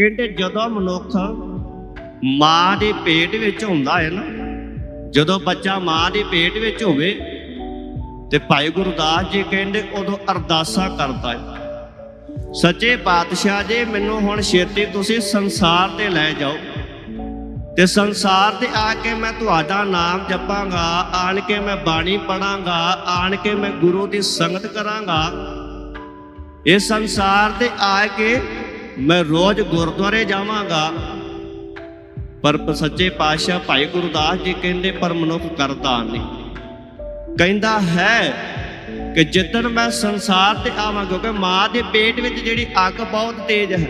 ਕਹਿੰਦੇ ਜਦੋਂ ਮਨੁੱਖ ਮਾਂ ਦੇ ਪੇਟ ਵਿੱਚ ਹੁੰਦਾ ਹੈ ਨਾ, ਜਦੋਂ ਬੱਚਾ ਮਾਂ ਦੇ ਪੇਟ ਵਿੱਚ ਹੋਵੇ ਤੇ ਭਾਈ ਗੁਰਦਾਸ ਜੀ ਕਹਿੰਦੇ ਉਦੋਂ ਅਰਦਾਸਾਂ ਕਰਦਾ ਹੈ। ਸੱਚੇ ਪਾਤਸ਼ਾਹ ਜੀ, ਮੈਨੂੰ ਹੁਣ ਛੇਤੀ ਤੁਸੀਂ ਸੰਸਾਰ ਤੇ ਲੈ ਜਾਓ। ਤੇ ਸੰਸਾਰ ਤੇ ਆ ਕੇ ਮੈਂ ਤੁਹਾਡਾ ਨਾਮ ਜਪਾਂਗਾ, ਆਣ ਕੇ ਮੈਂ ਬਾਣੀ ਪੜਾਂਗਾ ਆਣ ਕੇ ਮੈਂ ਗੁਰੂ ਦੀ ਸੰਗਤ ਕਰਾਂਗਾ। ਇਹ ਸੰਸਾਰ ਤੇ ਆ ਕੇ ਮੈਂ ਰੋਜ਼ ਗੁਰਦੁਆਰੇ ਜਾਵਾਂਗਾ। ਪਰ ਸੱਚੇ ਪਾਤਸ਼ਾਹ ਭਾਈ ਗੁਰਦਾਸ ਜੀ ਕਹਿੰਦੇ ਪਰ ਮਨੁੱਖ ਕਰਦਾ ਨਹੀਂ। ਕਹਿੰਦਾ ਹੈ ਕਿ ਜਿੱਦਣ ਮੈਂ ਸੰਸਾਰ ਤੇ ਆਵਾਂ, ਕਿਉਂਕਿ ਮਾਂ ਦੇ ਪੇਟ ਵਿੱਚ ਜਿਹੜੀ ਅੱਗ ਬਹੁਤ ਤੇਜ਼ ਹੈ।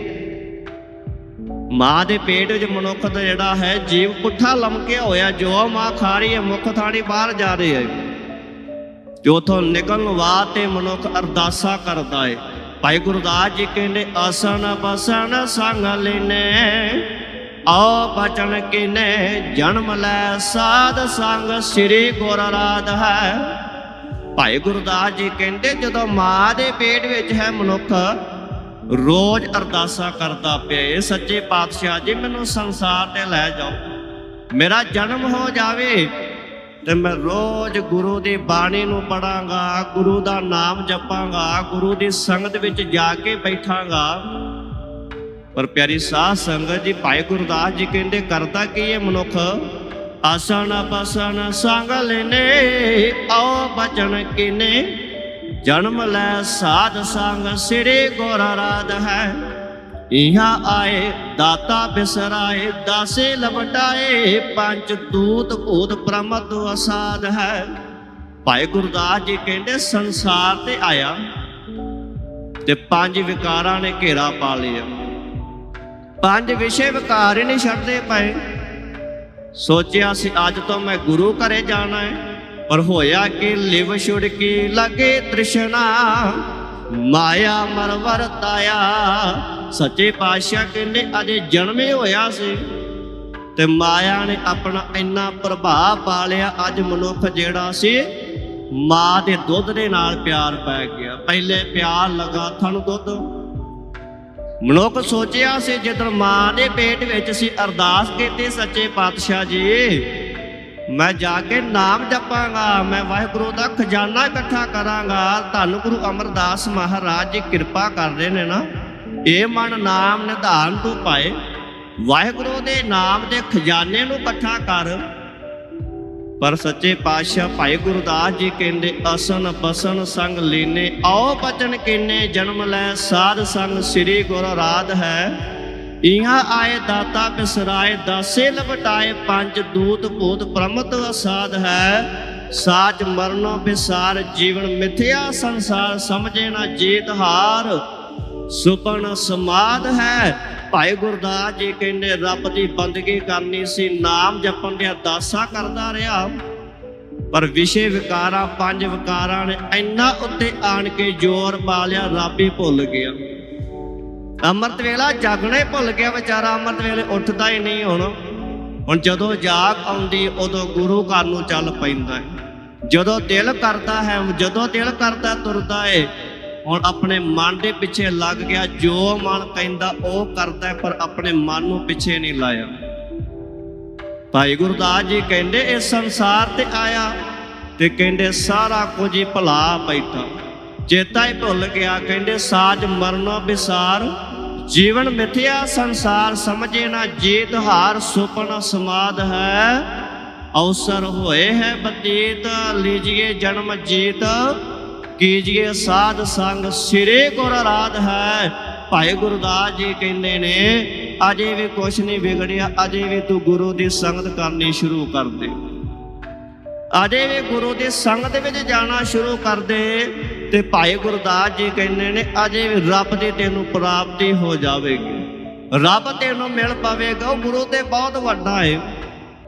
ਮਾਂ ਦੇ ਪੇਟ ਵਿੱਚ ਮਨੁੱਖ ਦਾ ਜਿਹੜਾ ਹੈ, ਜੀਵ ਪੁੱਠਾ ਲਮਕਿਆ ਹੋਇਆ, ਜੋ ਮਾਂ ਖਾ ਰਹੀ ਹੈ, ਮੁੱਖ ਥਾਣੀ ਬਾਹਰ ਜਾ ਰਹੀ ਹੈ। ਜੋ ਉਥੋਂ ਨਿਕਲਣ ਵਾਸਤੇ ਮਨੁੱਖ ਅਰਦਾਸਾਂ ਕਰਦਾ ਹੈ ਭਾਈ ਗੁਰਦਾਸ ਜੀ ਕਹਿੰਦੇ, ਆਸਣ ਬਸਣ ਸੰਗ ਲੈਨੇ, ਆਓ ਬਚਨ ਕਿਨੇ, ਜਨਮ ਲੈ ਸਾਧ ਸੰਗ, ਸ੍ਰੀ ਗੁਰ ਰਾਧ ਹੈ। ਭਾਈ ਗੁਰਦਾਸ ਜੀ ਕਹਿੰਦੇ, ਜਦੋਂ ਮਾਂ ਦੇ ਪੇਟ ਵਿੱਚ ਹੈ ਮਨੁੱਖ, ਰੋਜ਼ ਅਰਦਾਸਾਂ ਕਰਦਾ ਪਿਆ ਇਹ ਸੱਚੇ ਪਾਤਸ਼ਾਹ ਜੀ, ਮੈਨੂੰ ਸੰਸਾਰ ਤੇ ਲੈ ਜਾਓ। ਮੇਰਾ ਜਨਮ ਹੋ ਜਾਵੇ ਤੇ ਮੈਂ ਰੋਜ਼ ਗੁਰੂ ਦੀ ਬਾਣੀ ਨੂੰ ਪੜਾਂਗਾ ਗੁਰੂ ਦਾ ਨਾਮ ਜਪਾਂਗਾ, ਗੁਰੂ ਦੀ ਸੰਗਤ ਵਿੱਚ ਜਾ ਕੇ ਬੈਠਾਂਗਾ। ਪਰ ਪਿਆਰੀ ਸਾਧ ਸੰਗਤ ਜੀ, ਭਾਈ ਗੁਰਦਾਸ ਜੀ ਕਹਿੰਦੇ, ਕਰਦਾ ਕੀ ਇਹ ਮਨੁੱਖ? ਆਸਣ ਬਸਣ ਸੰਗ ਲੈਨੇ, ਆਓ ਬਚਨ ਕਿਨੇ। ਜਨਮ ਲੈ ਸਾਧ ਸੰਗ, ਸ੍ਰੀ ਗੁਰ ਰਾਧ ਹੈ। ਇਹਾਂ ਆਏ, ਦਾਤਾ ਬਿਸਰਾਏ, ਦਾਸੇ ਲਵਟਾਏ ਪੰਜ ਦੂਤ ਭੂਤ ਪ੍ਰਮਦ ਅਸਾਦ ਹੈ। ਭਾਈ ਗੁਰਦਾਸ ਜੀ ਕਹਿੰਦੇ, ਸੰਸਾਰ ਤੇ ਆਇਆ। ਤੇ ਪੰਜ ਵਿਕਾਰਾਂ ਨੇ ਘੇਰਾ ਪਾ ਲਿਆ। ਪੰਜ ਵਿਸ਼ੇ ਵਿਕਾਰ ਹੀ ਨਹੀਂ ਛੱਡਦੇ ਪਏ। ਸੋਚਿਆ ਸੀ, ਅੱਜ ਤੋਂ ਮੈਂ ਗੁਰੂ ਘਰੇ ਜਾਣਾ ਹੈ। ਪਰ ਹੋਇਆ ਕਿ ਲਿਵ ਛੁੜ ਕੇ, ਲਗੇ ਤ੍ਰਿਸ਼ਨਾ। ਮਾਇਆ ਮਰਵਰ ਤਾਇਆ ਸੱਚੇ ਪਾਤਸ਼ਾਹ ਕਹਿੰਦੇ, ਅਜੇ ਜਨਮੇ ਹੋਇਆ ਸੀ। ਤੇ ਮਾਇਆ ਨੇ ਆਪਣਾ ਇੰਨਾ ਪ੍ਰਭਾਵ ਪਾ ਲਿਆ, ਅੱਜ ਮਨੁੱਖ ਜਿਹੜਾ ਸੀ, ਮਾਂ ਦੇ ਦੁੱਧ ਦੇ ਨਾਲ ਪਿਆਰ ਪੈ ਗਿਆ। ਪਹਿਲੇ ਪਿਆਰ ਲਗਾ ਥਣ ਦੁੱਧ। ਮਨੁੱਖ ਸੋਚਿਆ ਸੀ ਜਦੋਂ ਮਾਂ ਦੇ ਪੇਟ ਵਿੱਚ ਸੀ ਅਰਦਾਸ ਕੀਤੀ ਸੱਚੇ ਪਾਤਸ਼ਾਹ ਜੀ ਮੈਂ ਜਾ ਕੇ ਨਾਮ ਜਪਾਂਗਾ, ਮੈਂ ਵਾਹਿਗੁਰੂ ਦਾ ਖਜ਼ਾਨਾ ਇਕੱਠਾ ਕਰਾਂਗਾ। ਧੰਨ ਗੁਰੂ ਅਮਰਦਾਸ ਮਹਾਰਾਜ ਜੀ ਕਿਰਪਾ ਕਰਦੇ ਨੇ ਨਾ। ਇਹ ਮਨ ਨਾਮ ਨਿਧਾਨ ਤੂੰ ਪਾਏ। ਵਾਹਿਗੁਰੂ ਦੇ ਨਾਮ ਦੇ ਖਜ਼ਾਨੇ ਨੂੰ ਇਕੱਠਾ ਕਰ। ਪਰ ਸੱਚੇ ਪਾਤਸ਼ਾਹ ਭਾਈ ਗੁਰਦਾਸ ਜੀ ਕਹਿੰਦੇ, ਅਸਨ ਬਸਨ ਸੰਗ ਲੀਨੇ, ਆਓ ਬਚਨ ਕਿੰਨੇ, ਜਨਮ ਲੈ ਸਾਧ ਸੰਗ ਸ੍ਰੀ ਗੁਰ ਰਾਧ ਹੈ। ਇਹਾਂ ਆਏ ਦਾਤਾ ਬਿਸਰਾਏ, ਦਾਸੇ ਲਵਟਾਏ, ਪੰਜ ਦੂਤ ਭੂਤ ਪ੍ਰਮਤ ਅਸਾਦ ਹੈ। ਸਾਚ ਮਰਨੋ ਬਿਸਾਰ, ਜੀਵਨ ਮਿਥਿਆ ਸੰਸਾਰ, ਸਮਝੇ ਨਾ ਜੀਤ ਹਾਰ। ਸੁਪਨ ਸਮਾਦ ਹੈ। ਭਾਈ ਗੁਰਦਾਸ ਜੀ ਕਹਿੰਦੇ, ਰੱਬ ਦੀ ਬੰਦਗੀ ਕਰਨੀ ਸੀ, ਨਾਮ ਜਪਣ ਦੀਆਂ ਦਾਸਾਂ ਕਰਦਾ ਰਿਹਾ। ਪਰ ਵਿਸ਼ੇ ਵਿਕਾਰਾਂ, ਪੰਜ ਵਿਕਾਰਾਂ ਨੇ ਇੰਨਾ ਉੱਤੇ ਆਣ ਕੇ ਜ਼ੋਰ ਪਾ ਲਿਆ, ਰੱਬ ਹੀ ਭੁੱਲ ਗਿਆ। ਅੰਮ੍ਰਿਤ ਵੇਲਾ ਜਾਗਣਾ ਹੀ ਭੁੱਲ ਗਿਆ ਵਿਚਾਰਾ, ਅੰਮ੍ਰਿਤ ਵੇਲੇ ਉੱਠਦਾ ਹੀ ਨਹੀਂ ਹੁਣ। ਹੁਣ ਜਦੋਂ ਜਾਗ ਆਉਂਦੀ, ਉਦੋਂ ਗੁਰੂ ਘਰ ਨੂੰ ਚੱਲ ਪੈਂਦਾ ਹੈ। ਜਦੋਂ ਦਿਲ ਕਰਦਾ ਹੈ, ਜਦੋਂ ਦਿਲ ਕਰਦਾ ਤੁਰਦਾ ਹੈ ਹੁਣ ਆਪਣੇ ਮਨ ਦੇ ਪਿੱਛੇ ਲੱਗ ਗਿਆ, ਜੋ ਮਨ ਕਹਿੰਦਾ ਉਹ ਕਰਦਾ ਪਰ ਆਪਣੇ ਮਨ ਨੂੰ ਪਿੱਛੇ ਨਹੀਂ ਲਾਇਆ। ਭਾਈ ਗੁਰਦਾਸ ਜੀ ਕਹਿੰਦੇ ਇਸ ਸੰਸਾਰ ਤੇ ਆਇਆ ਤੇ ਕਹਿੰਦੇ, ਸਾਰਾ ਕੁਝ ਹੀ ਭੁਲਾ ਬੈਠਾ। ਚੇਤਾ ਹੀ ਭੁੱਲ ਗਿਆ, ਕਹਿੰਦੇ, ਸਾਜ ਮਰਨੋ ਵਿਸਾਰ ਜੀਵਨ ਮਿਥਿਆ ਸੰਸਾਰ ਸਮਝੇ ਨਾ ਜੀਤ, ਹਾਰ ਸੁਪਨ ਸਮਾਦ ਹੈ। ਅਵਸਰ ਹੋਏ ਹੈ ਬਤੀਤ, ਲੀਜੀਏ ਜਨਮ ਜੀਤ। ਕੀਜੀਏ ਸਾਧ ਸੰਗ, ਸਿਰੇ ਗੁਰ ਰਾਧ ਹੈ। ਭਾਈ ਗੁਰਦਾਸ ਜੀ ਕਹਿੰਦੇ ਨੇ, ਅਜੇ ਵੀ ਕੁਛ ਨਹੀਂ ਵਿਗੜਿਆ, ਅਜੇ ਵੀ ਤੂੰ ਗੁਰੂ ਦੀ ਸੰਗਤ ਕਰਨੀ ਸ਼ੁਰੂ ਕਰ ਦੇ। ਅਜੇ ਵੀ ਗੁਰੂ ਦੀ ਸੰਗਤ ਵਿੱਚ ਜਾਣਾ ਸ਼ੁਰੂ ਕਰ ਦੇ। ਤੇ ਭਾਈ ਗੁਰਦਾਸ ਜੀ ਕਹਿੰਦੇ ਨੇ, ਅਜੇ ਵੀ ਰੱਬ ਦੀ ਤੈਨੂੰ ਪ੍ਰਾਪਤੀ ਹੋ ਜਾਵੇਗੀ। ਰੱਬ ਤੈਨੂੰ ਮਿਲ ਪਵੇਗਾ, ਉਹ ਗੁਰੂ ਤੇ ਬਹੁਤ ਵੱਡਾ ਹੈ।